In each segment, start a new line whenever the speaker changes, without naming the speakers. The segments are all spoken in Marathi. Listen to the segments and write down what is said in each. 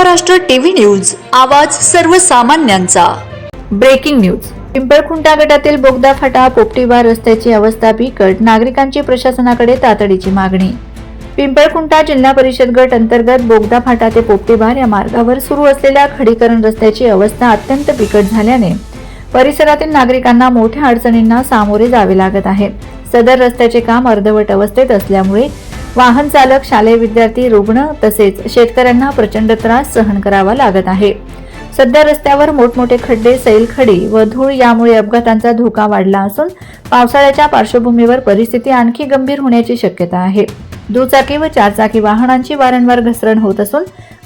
महाराष्ट्र टीव्ही न्यूज आवाज सर्वसामान्यांचा.
Breaking news. पिंपळखुंटा गटातील बोगदा फाटा पोपटीबार रस्त्याची अवस्था बिकट नागरिकांची प्रशासनाकडे तातडीची मागणी. पिंपळखुंटा जिल्हा परिषद गट अंतर्गत बोगदा फाटा ते पोपटीबार या मार्गावर सुरू असलेल्या खडीकरण रस्त्याची अवस्था अत्यंत बिकट झाल्याने परिसरातील नागरिकांना मोठ्या अडचणींना सामोरे जावे लागत आहे. सदर रस्त्याचे काम अर्धवट अवस्थेत असल्यामुळे वाहन चालक शालेय विद्यार्थी रुग्ण तसेच शेतकऱ्यांना प्रचंड त्रास सहन करावा लागत आहे. सध्या रस्त्यावर मोठमोठे खड्डे सैलखडी व धूळ यामुळे अपघातांचा धोका वाढला असून पावसाळ्याच्या पार्श्वभूमीवर परिस्थिती आणखी गंभीर होण्याची शक्यता आहे. दुचाकी व चारचाकी वाहनांची वारंवार घसरण होत असून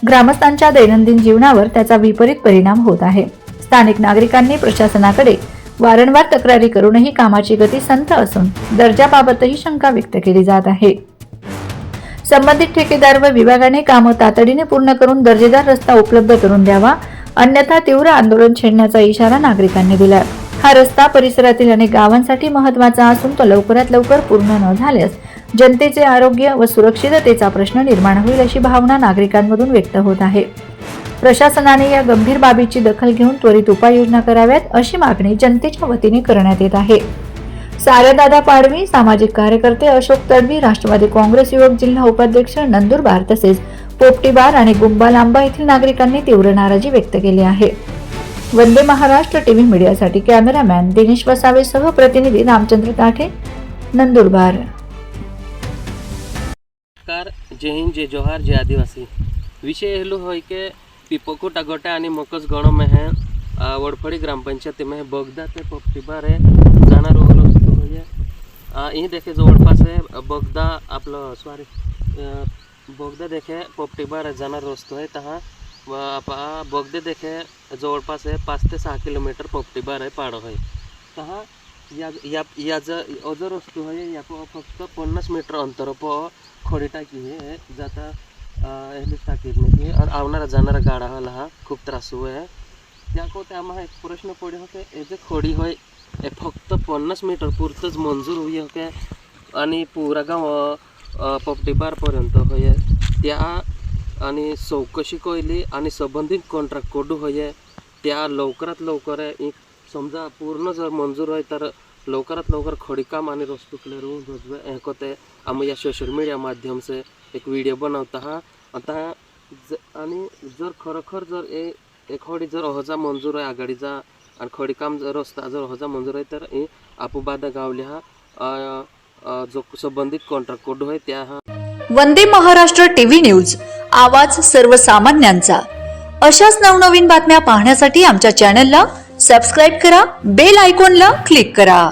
ग्रामस्थांच्या दैनंदिन जीवनावर त्याचा विपरीत परिणाम होत आहे. स्थानिक नागरिकांनी प्रशासनाकडे वारंवार तक्रारी करूनही कामाची गती संथ असून दर्जाबाबतही शंका व्यक्त केली जात आहे. संबंधित ठेकेदार व विभागाने कामं तातडीने पूर्ण करून दर्जेदार रस्ता उपलब्ध करून द्यावा अन्यथा तीव्र आंदोलन छेडण्याचा इशारा नागरिकांनी दिला हा रस्ता परिसरातील अनेक गावांसाठी महत्त्वाचा असून तो लवकरात लवकर पूर्ण न झाल्यास जनतेचे आरोग्य व सुरक्षिततेचा प्रश्न निर्माण होईल अशी भावना नागरिकांमधून व्यक्त होत आहे. प्रशासनाने या गंभीर बाबीची दखल घेऊन त्वरित उपाययोजना कराव्यात अशी मागणी जनतेच्या वतीने करण्यात येत आहे. सारेदादा पाडवी सामाजिक कार्यकर्ते अशोक तडवी राष्ट्रवादी काँग्रेस युवक जिल्हा उपाध्यक्ष नंदुरबार तसेच पोपटीबार आणि गुंबालांबा येथील नागरिकांनी तीव्र नाराजी व्यक्त केली आहे. वंदे महाराष्ट्र टीव्ही मीडियासाठी कॅमेरामॅन दिनेश वसावेसह प्रतिनिधी रामचंद्र ताठे नंदुरबार
नमस्कार जय हिंद जय जोहार जय आदिवासी. विषय हेलो होय के पिपकोटा गोटा आणि मकस गण में है वडफड़ी ग्रामपंचायती में है बगदा ते पोपटीबार है जाना रोग यही देखे जवळपास आहे बगदा आपलं सॉरी बगदा देखे पोपटीबार जाणार रस्तो आहे तहा आपा बगदे देखे जवळपास आहे पाच ते सहा किलोमीटर पोपटीबार आहे पाडो आहे तहा, या या याचा अजर रस्तो आहे या फक्त पन्नास मीटर अंतर प खडी टाकी हे, जाता हेलीच टाकीत नाही आणि आवणारा जाणारा गाडा होला हा खूप त्रास आहे त्याको त्यामा एक प्रश्न पडे हो के हे जे खडी होय हे फक्त पन्नास मीटर पुरतंच मंजूर होई हो आणि पुरा गाव पपटीबारपर्यंत होय. त्या आणि चौकशी कोयली आणि संबंधित कॉन्ट्रॅक्ट कोडू होय. त्या लवकरात लवकर एक समजा पूर्ण जर मंजूर आहे तर लवकरात लवकर खडीकाम आणि रस्तो क्लिअर होऊन हे कोते आम्ही या सोशल मीडिया माध्यम से एक व्हिडिओ बनवता हा आता ज आणि जर खरोखर जर ए एखादी जर अहजा मंजूर आहे आघाडीचा आणि खडीकाम जर रस्ता जर हजा मंजूर आहे तर आपुबादा गावल्या हा जो संबंधित कॉन्ट्रॅक्ट कोड आहे त्या हा.
वंदे महाराष्ट्र टीव्ही न्यूज आवाज सर्वसामान्यांचा. अशाच नवनवीन बातम्या पाहण्यासाठी आमच्या चॅनलला सबस्क्राईब करा बेल आयकॉनला क्लिक करा.